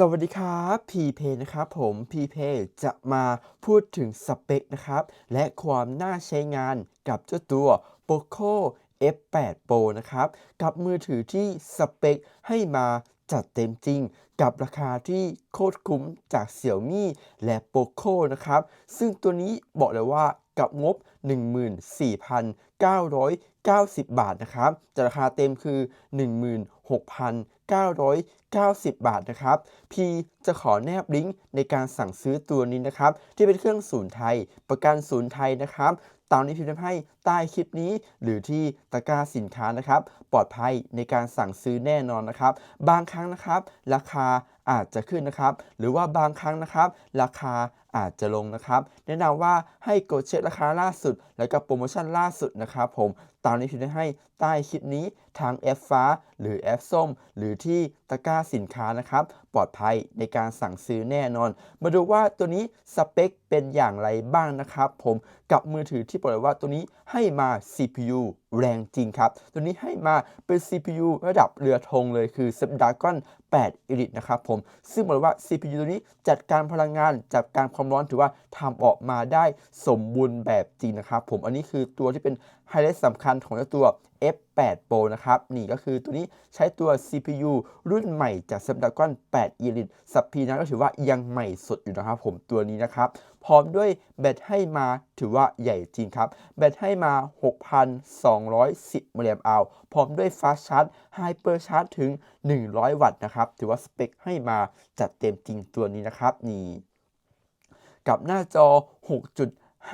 สวัสดีครับพีเพนะครับผมพีเพจะมาพูดถึงสเปคนะครับ และความน่าใช้งานกับเจ้าตัว Poco F8 Pro นะครับ กับมือถือที่สเปคให้มาจัดเต็มจริง กับราคาที่โคตรคุ้มจาก Xiaomi และ Poco นะครับ ซึ่งตัวนี้บอกเลยว่ากับงบ 990 บาทนะครับแต่ราคาเต็มคือ 16,990 บาทนะครับพี่จะขอแนบลิงก์ในการสั่งซื้อตัวนี้นะครับ ที่เป็นเครื่องศูนย์ไทย ประกันศูนย์ไทยนะครับตามนี้พิมพ์ให้ใต้คลิปนี้ หรือที่ตะกร้าสินค้านะครับ ปลอดภัยในการสั่งซื้อแน่นอนนะครับ บางครั้งนะครับ ราคาอาจจะขึ้นนะครับ หรือว่าบางครั้งนะครับ ราคา อาจจะลงนะครับ แนะนำว่าให้กดเช็คราคาล่าสุด และก็โปรโมชั่นล่าสุดนะครับผม ตามนี้พิมพ์ให้ใต้คลิปนี้ทางแอปฟ้า หรือแอปส้ม หรือที่ตะกร้าสินค้านะครับ ปลอดภัยในการสั่งซื้อแน่นอน มาดูว่าตัวนี้สเปคเป็นอย่างไรบ้างนะครับ ผมกับมือถือที่บอกเลยว่าตัวนี้ให้มา CPU แรงจริงครับ ตัวนี้ให้มาเป็น CPU ระดับเรือธงเลยคือ Snapdragon 8 Elite นะครับผม ซึ่งบอกเลยว่า CPU ตัวนี้จัดการพลังงาน จัดการความร้อนถือว่าทำออกมาได้สมบูรณ์แบบจริงนะครับผม อันนี้คือตัวที่เป็น ไฮไลท์สำคัญของตัว F8 Pro นะครับ นี่ก็คือตัวนี้ใช้ตัว CPU รุ่นใหม่จาก Snapdragon 8 Elite สับพีนั้นก็ถือว่ายังใหม่สดอยู่นะครับผมตัวนี้นะครับ พร้อมด้วยแบตให้มาถือว่าใหญ่จริงครับ แบตให้มา 6,210มิลลิแอมป์อพร้อมด้วยฟาสชาร์จไฮเปอร์ชาร์จถึง 100 วัตต์นะครับ ถือว่าสเปคให้มาจัดเต็มจริงตัวนี้นะครับนี่กับหน้าจอ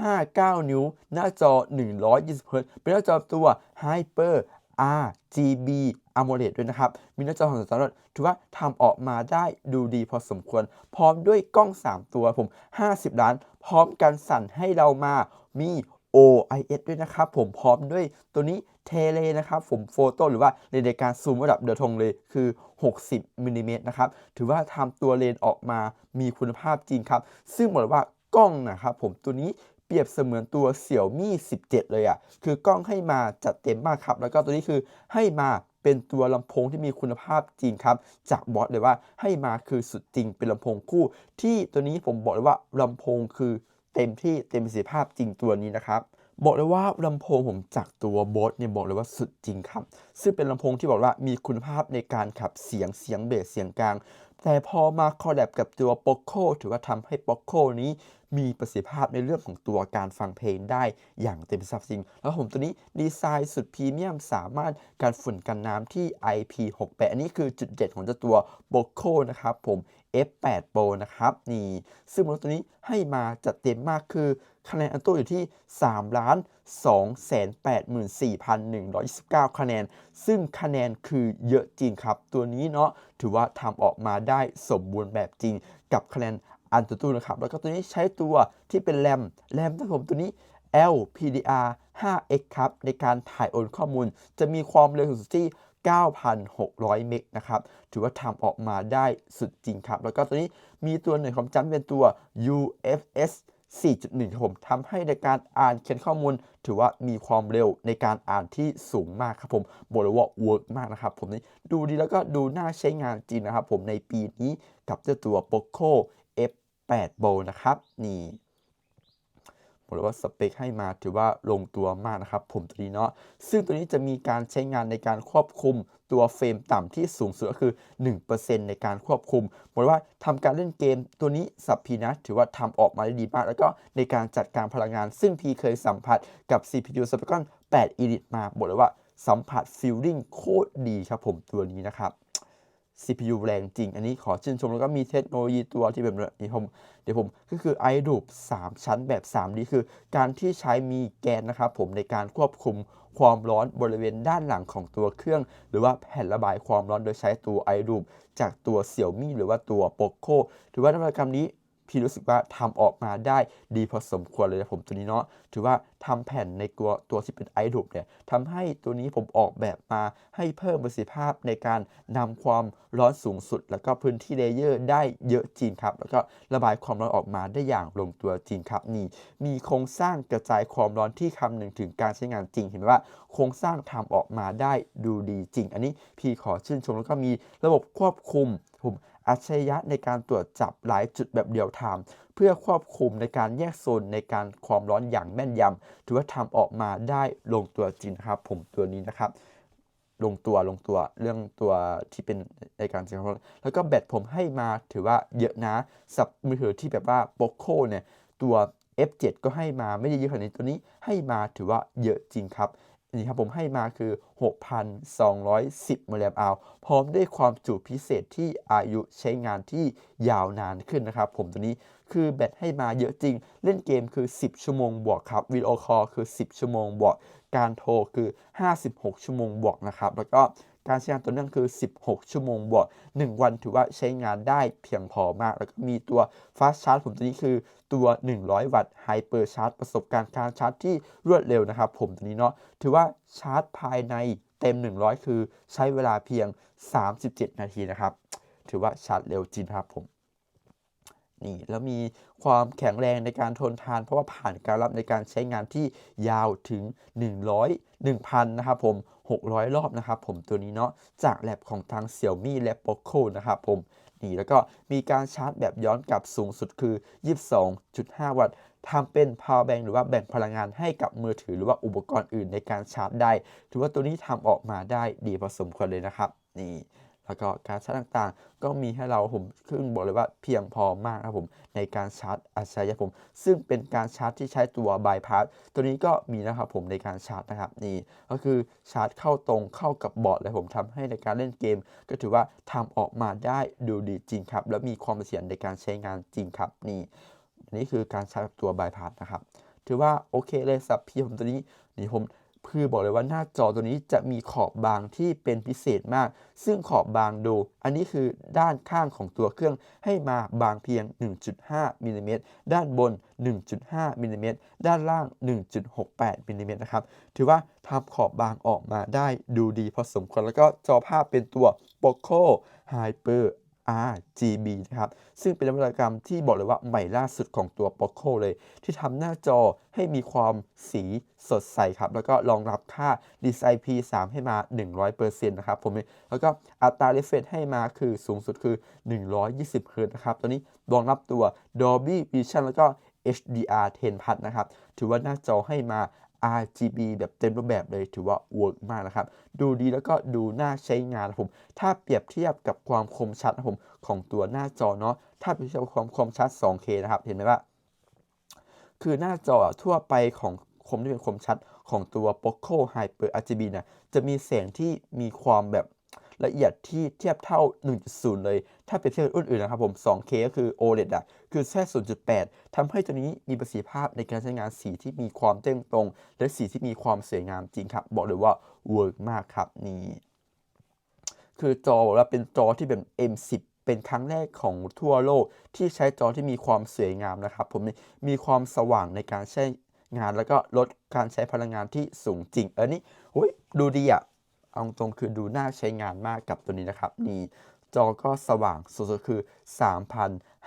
5.9 นิ้ว หน้าจอ 120 Hz เป็นหน้าจอตัว Hyper RGB AMOLED ด้วยนะครับ มีหน้าจอของสำหรับถือว่าทำออกมาได้ดูดีพอสมควร พร้อมด้วยกล้อง 3 ตัวผม 50 ล้าน พร้อมกันสั่นให้เรามามี OIS ด้วยนะครับ ผมพร้อมด้วยตัวนี้เทเลนะครับ ผมโฟโต้หรือว่าเลนในการซูมระดับเดือทงเลยคือ 60มิลลิเมตรนะครับ ถือว่าทำตัวเลนออกมามีคุณภาพจริงครับ ซึ่งบอกเลยว่ากล้องนะครับผมตัวนี้ รียบเสมือนตัว Xiaomi 17 เลยอะ่ะ คือกล้องให้มาจัดเต็มมากครับ แล้วก็ตัวนี้คือให้มาเป็นตัวลำโพงที่มีคุณภาพจริงครับ จากบอสเลยว่าให้มาคือสุดจริงเป็นลำโพงคู่ ที่ตัวนี้ผมบอกเลยว่าลำโพงคือเต็มที่เต็มประสิทธิภาพจริงตัวนี้นะครับบอกเลยว่าลำโพงผมจากตัวบอสเนี่ยบอกเลยว่าสุดจริงครับ ซึ่งเป็นลำโพงที่บอกว่ามีคุณภาพในการขับเสียงเสียงเบสเสียงกลาง แต่พอมาคอลแลบกับตัว Poco ถือว่าทำให้ Poco นี้มีประสิทธิภาพในเรื่องของตัวการฟังเพลงได้อย่างเต็มสัดจริง แล้วผมตัวนี้ดีไซน์สุดพรีเมียมสามารถการฝุ่นกันน้ำที่ IP68 อันนี้คือจุดเด่นของเจ้าตัว Poco นะครับผม F8 Pro นะครับนี่ซึ่งรถตัวนี้ให้มาจัดเต็มมากคือคะแนนอันโต้อยู่ที่3ล้าน284,129คะแนน ซึ่งคะแนนคือเยอะจริงครับ ตัวนี้เนาะถือว่าทำออกมาได้สมบูรณ์แบบจริงกับคะแนนอันตัวนะครับ แล้วก็ตัวนี้ใช้ตัวที่เป็นแรมแรมที่ผมตัวนี้ LPDR 5X ครับ ในการถ่ายโอนข้อมูล จะมีความเร็วสูงสุดที่ 9,600 เมกนะครับ ถือว่าทำออกมาได้สุดจริงครับ แล้วก็ตัวนี้มีตัวหน่วยความจำเป็นตัว UFS 4.1 ครับผมทำให้ในการอ่านเขียนข้อมูล ถือว่ามีความเร็วในการอ่านที่สูงมากครับผมบอกเลยว่าเวิร์กมากนะครับผมนี่ดูดีแล้วก็ดูน่าใช้งานจริงนะครับผมในปีนี้กับเจ้าตัว Poco F8 Pro นะครับ นี่ บอกเลยว่าสเปคให้มาถือว่าลงตัวมากนะครับผมตัวนี้เนาะซึ่งตัวนี้จะมีการใช้งานในการควบคุมตัวเฟรมต่ำที่สูงสุดก็คือ 1%ในการควบคุมบอกเลยว่าทำการเล่นเกมตัวนี้สับพีนะถือว่าทำออกมาได้ดีมาก แล้วก็ในการจัดการพลังงาน ซึ่งพีเคยสัมผัสกับ CPU Snapdragon 8 Elite มาบอกเลยว่าสัมผัสฟีลลิ่งโคตรดีครับผมตัวนี้นะครับ CPU แรงจริง อันนี้ขอชื่นชมแล้วก็มีเทคโนโลยีตัวที่แบบนี้ผมเดี๋ยวผมก็คือ i d o p 3 ชั้นแบบ 3D คือ การที่ใช้มีแกนนะครับผมในการควบคุมความร้อนบริเวณด้านหลังของตัวเครื่อง หรือว่าแผ่นระบายความร้อนโดยใช้ตัว i d o p จากตัว Xiaomi หรือว่าตัว Poco ถือว่านวัตกรรมนี้ พี่รู้สึกว่าทำออกมาได้ดีพอสมควรเลยนะผมตัวนี้เนาะถือว่าทำแผ่นในตัวตัวที่เป็นไอรูปเนี่ยทำให้ตัวนี้ผมออกแบบมาให้เพิ่มประสิทธิภาพในการนำความร้อนสูงสุด แล้วก็พื้นที่เลเยอร์ได้เยอะจริงครับ แล้วก็ระบายความร้อนออกมาได้อย่างลงตัวจริงครับนี่มีโครงสร้างกระจายความร้อนที่คำหนึ่งถึงการใช้งานจริงเห็นไหมว่าโครงสร้างทำออกมาได้ดูดีจริง อันนี้พี่ขอชื่นชมแล้วก็มีระบบควบคุมผม อัจฉริยะในการตรวจจับหลายจุดแบบเดียวไทม์เพื่อควบคุมในการแยกโซนในการความร้อนอย่างแม่นยำถือว่าทำออกมาได้ลงตัวจริงนะครับ ผมตัวนี้นะครับ ลงตัวลงตัวเรื่องตัวที่เป็นในการใช้ความแล้วก็แบตผมให้มาถือว่าเยอะนะสับมือถือที่แบบว่าโปโคเนี่ยตัว F7 ก็ให้มาไม่ได้เยอะขนาดนี้ตัวนี้ให้มาถือว่าเยอะจริงครับ นี่ครับผมให้มาคือ 6,210มิลลิแอมป์อาวพร้อมด้วยความจุพิเศษที่อายุใช้งานที่ยาวนานขึ้นนะครับ ผมตัวนี้คือแบตให้มาเยอะจริง เล่นเกมคือ 10 ชั่วโมงบวกครับวิดีโอคอลคือ 10 ชั่วโมงบวก การโทรคือ 56 ชั่วโมงบวกนะครับ แล้วก็ การใช้งานต่อเนื่องคือ 16 ชั่วโมงบวก 1 วันถือว่าใช้งานได้เพียงพอมาก แล้วก็มีตัว Fast Charge ผมตัวนี้คือตัว 100 วัตต์ Hyper Charge ประสบการณ์การชาร์จที่รวดเร็วนะครับ ผมตัวนี้เนาะ ถือว่าชาร์จภายในเต็ม 100 คือใช้เวลาเพียง 37 นาทีนะครับ ถือว่าชาร์จเร็วจริงครับผม นี่แล้วมีความแข็งแรงในการทนทาน เพราะว่าผ่านการรับในการใช้งานที่ยาวถึง 100 1,000นะครับผม 600 รอบนะครับผมตัวนี้เนาะจากแลบของทาง Xiaomi และ Poco นะครับผมนี่แล้วก็มีการชาร์จแบบย้อนกลับสูงสุดคือ 22.5 วัตต์ทำเป็น power bank หรือว่าแบ่งพลังงานให้กับมือถือหรือว่าอุปกรณ์อื่นในการชาร์จได้ ถือว่าตัวนี้ทำออกมาได้ดีพอสมควรเลยนะครับ นี่ แล้วก็การชาร์จต่างๆ ก็มีให้เราผมขึ้นบอกเลยว่าเพียงพอมากครับผมในการชาร์จอัจฉริยะผม ซึ่งเป็นการชาร์จที่ใช้ตัวบายพาสตัวนี้ก็มีนะครับผมในการชาร์จนะครับนี่ก็คือชาร์จเข้าตรงเข้ากับบอร์ดเลยผมทำให้ในการเล่นเกม ก็ถือว่าทำออกมาได้ดูดีจริงครับ แล้วมีความเสถียรในการใช้งานจริงครับนี่นี่คือการชาร์จตัวบายพาสนะครับถือว่าโอเคเลยสับพี่ผมตัวนี้นี่ผม คือบอกเลยว่าหน้าจอตัวนี้จะมีขอบบางที่เป็นพิเศษมาก ซึ่งขอบบางดู อันนี้คือด้านข้างของตัวเครื่องให้มาบางเพียง 1.5มิลลิเมตรด้านบน 1.5มิลลิเมตรด้านล่าง 1.68มิลลิเมตรนะครับ ถือว่าทำขอบบางออกมาได้ดูดีพอสมควร แล้วก็จอภาพเป็นตัว Poco Hyper RGB นะครับ ซึ่งเป็นนวัตกรรมที่บอกเลยว่าใหม่ล่าสุดของตัว Poco เลย ที่ทำหน้าจอให้มีความสีสดใสครับ แล้วก็รองรับค่า Design P3 ให้มา 100%นะครับผม แล้วก็อัตรา refresh ให้มาคือสูงสุดคือ 120เฮิรตนะครับ ตัวนี้รองรับตัว Dolby Vision แล้วก็ HDR 10พัทนะครับ ถือว่าหน้าจอให้มา RGB แบบเต็มรูปแบบเลยถือว่าเวิร์กมากนะครับ ดูดีแล้วก็ดูน่าใช้งานนะผม ถ้าเปรียบเทียบกับความคมชัดนะผมของตัวหน้าจอเนาะ ถ้าเปรียบเทียบความคมชัด 2K นะครับ เห็นไหมว่า คือหน้าจอทั่วไปของคมที่เป็นคมชัดของตัว Poco Hyper RGB เนี่ยจะมีแสงที่มีความแบบละเอียดที่เทียบเท่า 1.0 เลย ถ้าเปรียบเทียบกับรุ่นอื่นนะครับผม 2K ก็คือ OLED อะ คือแค่0.8ทำให้ตัวนี้มีประสิทธิภาพในการใช้งานสีที่มีความเต้นตรง และสีที่มีความสวยงามจริงครับ บอกเลยว่าเวิร์กมากครับนี่คือจอบอกว่าเป็นจอที่เป็น M10 เป็นครั้งแรกของทั่วโลกที่ใช้จอที่มีความสวยงามนะครับ ผมมีความสว่างในการใช้งานแล้วก็ลดการใช้พลังงานที่สูงจริง เออนี่โอ้ยดูดีอะเอาตรงคือดูน่าใช้งานมากกับตัวนี้นะครับ นี่จอก็สว่างสุดๆคือ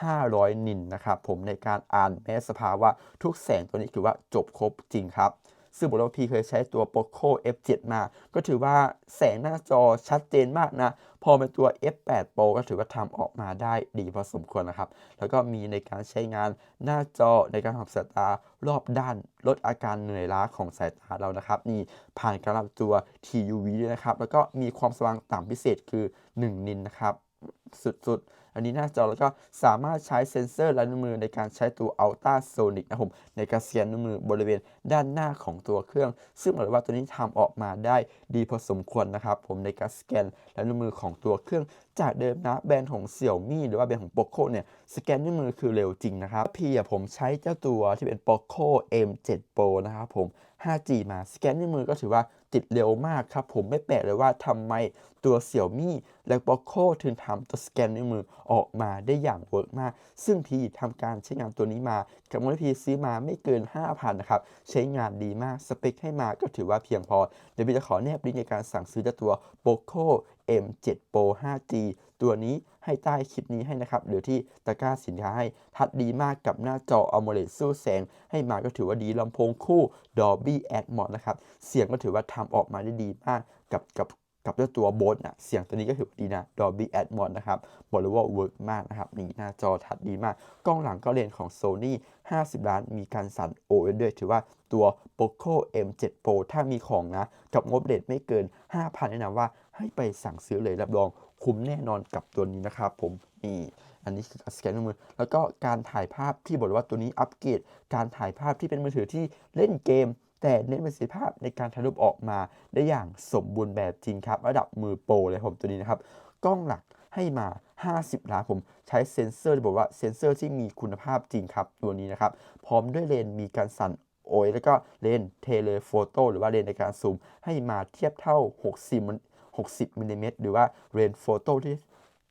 500 นินนะครับผมในการอ่านแม้สภาวะทุกแสงตัวนี้คือว่าจบครบจริงครับ ซึ่งบอกว่าพี่เคยใช้ตัว Poco F7 มา ก็ถือว่าแสงหน้าจอชัดเจนมากนะ พอเป็นตัว F8 Pro ก็ถือว่าทำออกมาได้ดีพอสมควรนะครับ แล้วก็มีในการใช้งานหน้าจอในการทำสายตารอบด้านลดอาการเหนื่อยล้าของสายตาเรานะครับ นี่ผ่านการรับตัว TUV ด้วยนะครับ แล้วก็มีความสว่างต่ำพิเศษคือ 1 นินนะครับ สุดๆ อันนี้หน้าจอแล้วก็สามารถใช้เซ็นเซอร์ลายนิ้วมือในการใช้ตัว Ultra Sonic นะครับผมในการสแกนนิ้วมือบริเวณด้านหน้าของตัวเครื่อง ซึ่งบอกเลยว่าตัวนี้ทำออกมาได้ดีพอสมควรนะครับผมในการสแกนลายนิ้วมือของตัวเครื่องจากเดิมนะแบรนด์ของ Xiaomi หรือว่าแบรนด์ของ Poco เนี่ยสแกนนิ้วมือคือเร็วจริงนะครับพี่ผมใช้เจ้าตัวที่เป็น Poco M7 Pro นะครับผม 5G มาสแกนนิ้วมือก็ถือว่าติดเร็วมากครับผมไม่แปลกเลยว่าทำไม ตัว Xiaomi และ Poco ถึงทำตัวสแกนนิ้วมือออกมาได้อย่างเวิร์กมาก ซึ่งพีทำการใช้งานตัวนี้มา กับมูลพีซื้อมาไม่เกิน 5,000 นะครับ ใช้งานดีมาก สเปคให้มาก็ถือว่าเพียงพอ เดี๋ยวพีจะขอแนบลิงก์ในการสั่งซื้อจตัว Poco M7 Pro 5G ตัวนี้ให้ใต้คลิปนี้ให้นะครับ หรือที่ตะกร้าสินค้าให้ ทัดดีมากกับหน้าจอ AMOLED สู้แสง ให้มาก็ถือว่าดีลำโพงคู่ Dolby Atmos นะครับ เสียงก็ถือว่าทำออกมาได้ดีมากกับกับ กับเจ้าตัวโบสนะเสียงตัวนี้ก็ถือว่าดีนะ Dolby Atmos นะครับบอกเลยว่าเวิร์กมากนะครับนี่หน้าจอทัดดีมาก กล้องหลังก็เลนของ Sony 50 ล้านมีการสั่น OLED ด้วยถือว่าตัว Poco M7 Pro ถ้ามีของนะ กับงบเด็ดไม่เกิน 5,000แนะนำว่าให้ไปสั่งซื้อเลยรับรองคุ้มแน่นอนกับตัวนี้นะครับผมนี่อันนี้คือสแกนมือ แล้วก็การถ่ายภาพที่บอกเลยว่าตัวนี้อัปเกรดการถ่ายภาพที่เป็นมือถือที่เล่นเกม แต่เน้นประสิทธิภาพในการถ่ายรูปออกมาได้อย่างสมบูรณ์แบบจริงครับ ระดับมือโปรเลยผมตัวนี้นะครับ กล้องหลักให้มา 50 ล้านผมใช้เซ็นเซอร์บอกว่าเซ็นเซอร์ที่มีคุณภาพจริงครับ ตัวนี้นะครับ พร้อมด้วยเลนส์มีการสั่นโอยแล้วก็เลนส์เทเลโฟโต้หรือว่าเลนส์ในการซูม ให้มาเทียบเท่า 60มิล60มิลลิเมตรหรือว่าเลนส์โฟโต้ที่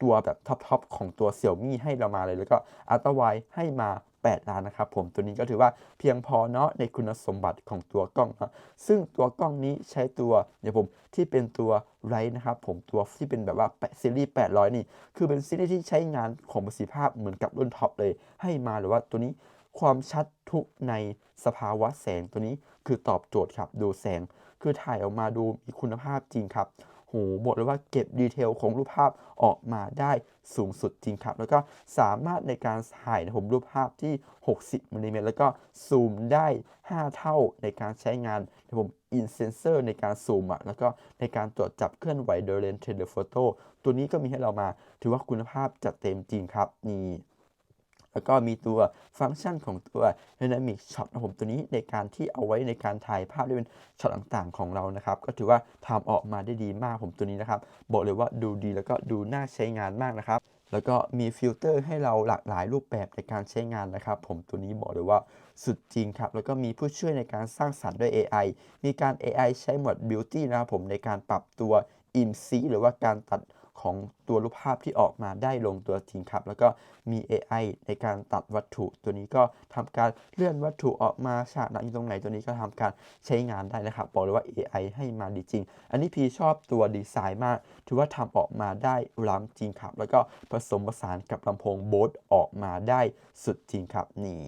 ตัวแบบท็อปๆของตัว Xiaomi ให้เรามาเลย แล้วก็อัลตร้าไวให้มา 8 ล้านนะครับผมตัวนี้ก็ถือว่าเพียงพอเนาะในคุณสมบัติของตัวกล้องนะซึ่งตัวกล้องนี้ใช้ตัวเดี๋ยวผมที่เป็นตัวไรนะครับผมตัวที่เป็นแบบว่าซีรีส์800 นี่ คือเป็นซีรีส์ที่ใช้งานของประสิทธิภาพเหมือนกับรุ่นท็อปเลย ให้มาหรือว่าตัวนี้ความชัดทุกในสภาวะแสงตัวนี้คือตอบโจทย์ครับดูแสง คือถ่ายออกมาดูมีคุณภาพจริงครับ หบอกเลยว่าเก็บดีเทลของรูปภาพออกมาได้สูงสุดจริงครับ แล้วก็สามารถในการถ่ายนะผมรูปภาพที่ 60มิลลิเมตรแล้วก็ซูมได้ 5 เท่าในการใช้งานนะผมอินเซนเซอร์ในการซูมอะแล้วก็ในการตรวจจับเคลื่อนไหวโดยเลนส์เทเลโฟโต้ตัวนี้ก็มีให้เรามา ถือว่าคุณภาพจัดเต็มจริงครับนี่ แล้วก็มีตัวฟังก์ชันของตัว Dynamic Shot นะผมตัวนี้ในการที่เอาไว้ในการถ่ายภาพได้เป็นช็อตต่างๆของเรานะครับ ก็ถือว่าทำออกมาได้ดีมากผมตัวนี้นะครับ บอกเลยว่าดูดีแล้วก็ดูน่าใช้งานมากนะครับแล้วก็มีฟิลเตอร์ให้เราหลากหลายรูปแบบในการใช้งานนะครับ ผมตัวนี้บอกเลยว่าสุดจริงครับ แล้วก็มีผู้ช่วยในการสร้างสรรค์ด้วย AI มีการ AI ใช้หมด Beauty นะครับผมในการปรับตัวอินซีหรือว่าการตัด ของตัวรูปภาพที่ออกมาได้ลงตัวจริงครับ แล้วก็มี AI ในการตัดวัตถุตัวนี้ก็ทำการเลื่อนวัตถุออกมาฉากหนังอยู่ตรงไหนตัวนี้ก็ทำการใช้งานได้นะครับบอกเลยว่า AI ให้มาดีจริง อันนี้พีชอบตัวดีไซน์มาก ถือว่าทำออกมาได้ล้ำจริงครับ แล้วก็ผสมผสานกับลำโพงโบสออกมาได้สุดจริงครับนี่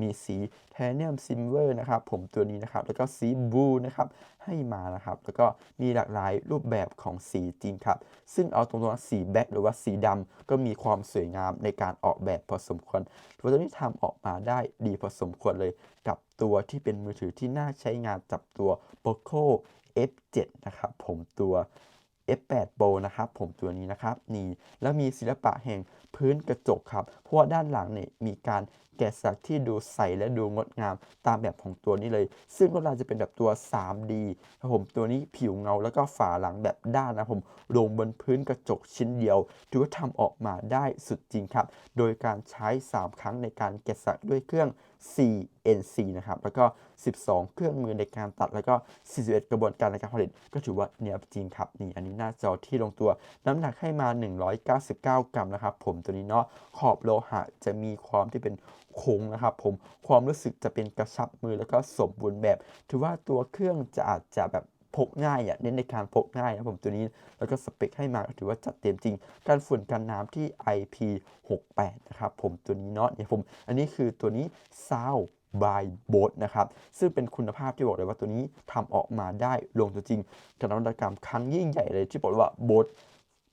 มีสีไทเทเนียมซิลเวอร์นะครับผมตัวนี้นะครับ แล้วก็สีบลูนะครับให้มานะครับ แล้วก็มีหลากหลายรูปแบบของสีจริงครับ ซึ่งเอาตรงๆสีแบ็กหรือว่าสีดำก็มีความสวยงามในการออกแบบพอสมควรตัวนี้ทำออกมาได้ดีพอสมควรเลยกับตัวที่เป็นมือถือที่น่าใช้งานจับตัว Poco F7 นะครับผมตัว F8 Pro นะครับผมตัวนี้นะครับนี่แล้วมีศิลปะแห่งพื้นกระจกครับ เพราะว่าด้านหลังเนี่ยมีการแกะสลักที่ดูใสและดูงดงามตามแบบของตัวนี้เลย ซึ่งลวดลายจะเป็นแบบตัว 3D ครับผมตัวนี้ผิวเงาแล้วก็ฝาหลังแบบด้านนะผมลงบนพื้นกระจกชิ้นเดียวถือว่าทำออกมาได้สุดจริงครับ โดยการใช้ 3 ครั้งในการแกะสลักด้วยเครื่อง CNC นะครับ แล้วก็ 12 เครื่องมือในการตัด แล้วก็ 41 กระบวนการในการผลิต ก็ถือว่าเนียบจริงครับ นี่ อันนี้หน้าจอที่ลงตัว น้ำหนักให้มา 199 กรัมนะครับ ผมตัวนี้เนาะ ขอบโลหะจะมีความที่เป็น โค้งนะครับผมความรู้สึกจะเป็นกระชับมือแล้วก็สมบูรณ์แบบ ถือว่าตัวเครื่องจะอาจจะแบบพกง่ายอะเน้นในการพกง่ายนะผมตัวนี้ แล้วก็สเปคให้มาถือว่าจัดเต็มจริง การฝุ่นกันน้ำที่ IP68 นะครับผมตัวนี้เนาะเนี่ยผม อันนี้คือตัวนี้ Sound by b o t นะครับ ซึ่งเป็นคุณภาพที่บอกเลยว่าตัวนี้ทำออกมาได้ลงตัวจริงกับนวัตกรรมครั้งยิ่งใหญ่เลยที่บอกว่า b o t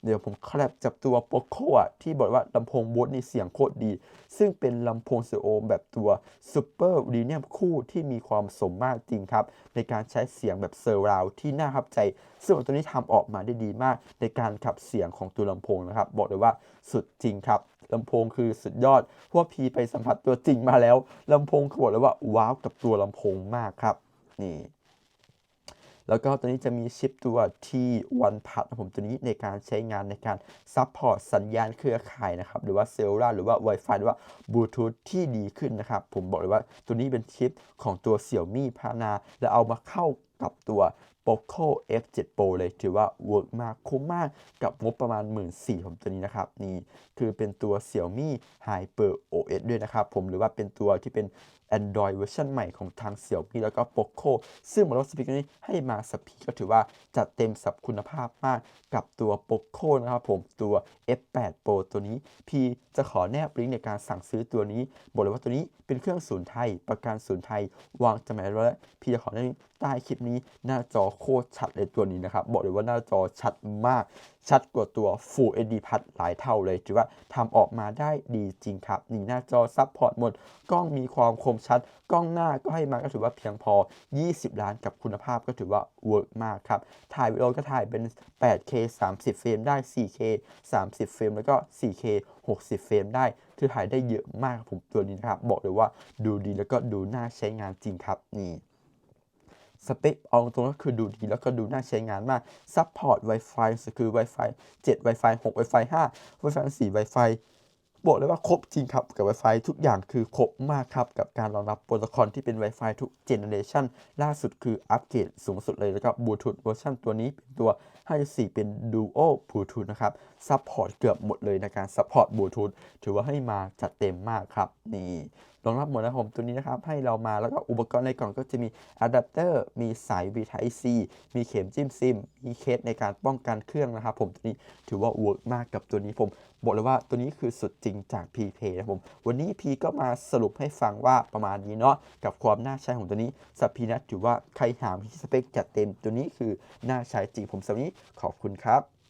เดี๋ยวผมแคลับจับตัวโปโคอะที่บอกว่าลำโพงโบสนี่เสียงโคตรดี ซึ่งเป็นลำโพงเซโอแบบตัวซูเปอร์รีเนียมคู่ที่มีความสมมาตรจริงครับ ในการใช้เสียงแบบเซอร์ราวที่น่าประทับใจ ซึ่งตัวนี้ทำออกมาได้ดีมาก ในการขับเสียงของตัวลำโพงนะครับ บอกเลยว่าสุดจริงครับลำโพงคือสุดยอดพวกพีไปสัมผัสตัวจริงมาแล้วลำโพงเขาบอกเลยว่าว้าวกับตัวลำโพงมากครับนี่ แล้วก็ตัวนี้จะมีชิปตัว T1 พัดนะผมตัวนี้ในการใช้งานในการซัพพอร์ตสัญญาณเครือข่ายนะครับหรือว่าเซลลูล่าหรือว่า Wi-Fi หรือว่าบลูทูธที่ดีขึ้นนะครับ ผมบอกเลยว่าตัวนี้เป็นชิปของตัว Xiaomi พัฒนาและเอามาเข้ากับตัว Poco F7 Pro เลยถือว่าเวิร์กมากคุ้มมากกับงบประมาณ 1 4ื่นผมตัวนี้นะครับ นี่คือเป็นตัว Xiaomi Hyper OS ด้วยนะครับ ผมหรือว่าเป็นตัวที่เป็น Android เวอร์ชันใหม่ของทาง Xiaomi แล้วก็ Poco ซึ่งมอเตอร์สปีกนี้ให้มาสปีกก็ถือว่าจัดเต็มสับคุณภาพมากกับตัว Poco นะครับผมตัว F8 Pro ตัวนี้ พี่จะขอแนบลิงก์ในการสั่งซื้อตัวนี้ บอกเลยว่าตัวนี้เป็นเครื่องศูนย์ไทย ประกันศูนย์ไทย วางจำหน่ายแล้วพี่จะขอแนบลิงก์ใต้คลิปนี้หน้าจอโคตรชัดเลยตัวนี้นะครับบอกเลยว่าหน้าจอชัดมากชัดกว่าตัว Full HD Plus หลายเท่าเลยถือว่าทำออกมาได้ดีจริงครับนี่หน้าจอซับพอร์ตหมด กล้องมีความคมชัด กล้องหน้าก็ให้มาก็ถือว่าเพียงพอ 20 ล้านกับคุณภาพก็ถือว่าเวิร์กมากครับ ถ่ายวิดีโอก็ถ่ายเป็น 8K 30 เฟรมได้ 4K 30 เฟรมแล้วก็ 4K 60 เฟรมได้คือถ่ายได้เยอะมากครับผมตัวนี้นะครับบอกเลยว่าดูดีแล้วก็ดูน่าใช้งานจริงครับนี่ สเปคเอาตรงก็คือดูดีแล้วก็ดูน่าใช้งานมากซัพพอร์ต Wi-Fi คือ Wi-Fi 7 Wi-Fi 6 Wi-Fi 5 Wi-Fi 4 Wi-Fi บอกเลยว่าครบจริงครับกับ Wi-Fi ทุกอย่างคือครบมากครับ กับการรองรับโปรโตคอลที่เป็น Wi-Fi ทุกเจเนเรชันล่าสุดคืออัปเกรดสูงสุดเลย แล้วก็บลูทูธเวอร์ชันตัวนี้เป็นตัว 5.4 เป็น Dual Bluetooth นะครับซัพพอร์ตเกือบหมดเลยในการซัพพอร์ตบลูทูธถือว่าให้มาจัดเต็มมากครับ นี่รองรับหมดนะครับผมตัวนี้นะครับ ให้เรามาแล้วก็อุปกรณ์ในกล่องก็จะมีอะแดปเตอร์มีสาย V Type C มีเข็มจิ้มซิม มีเคสในการป้องกันเครื่องนะครับ ผมตัวนี้ถือว่าเวิร์กมากกับตัวนี้ผม บอกเลยว่าตัวนี้คือสุดจริงจาก p p นะครับผมวันนี้พีก็มาสรุปให้ฟังว่าประมาณนี้เนาะกับความน่าใช้ของตัวนี้สับพีนะถือว่าใครหามที่สเปคจัดเต็มตัวนี้คือน่าใช้จริงผมสำหรับวันนี้ขอบคุณครับ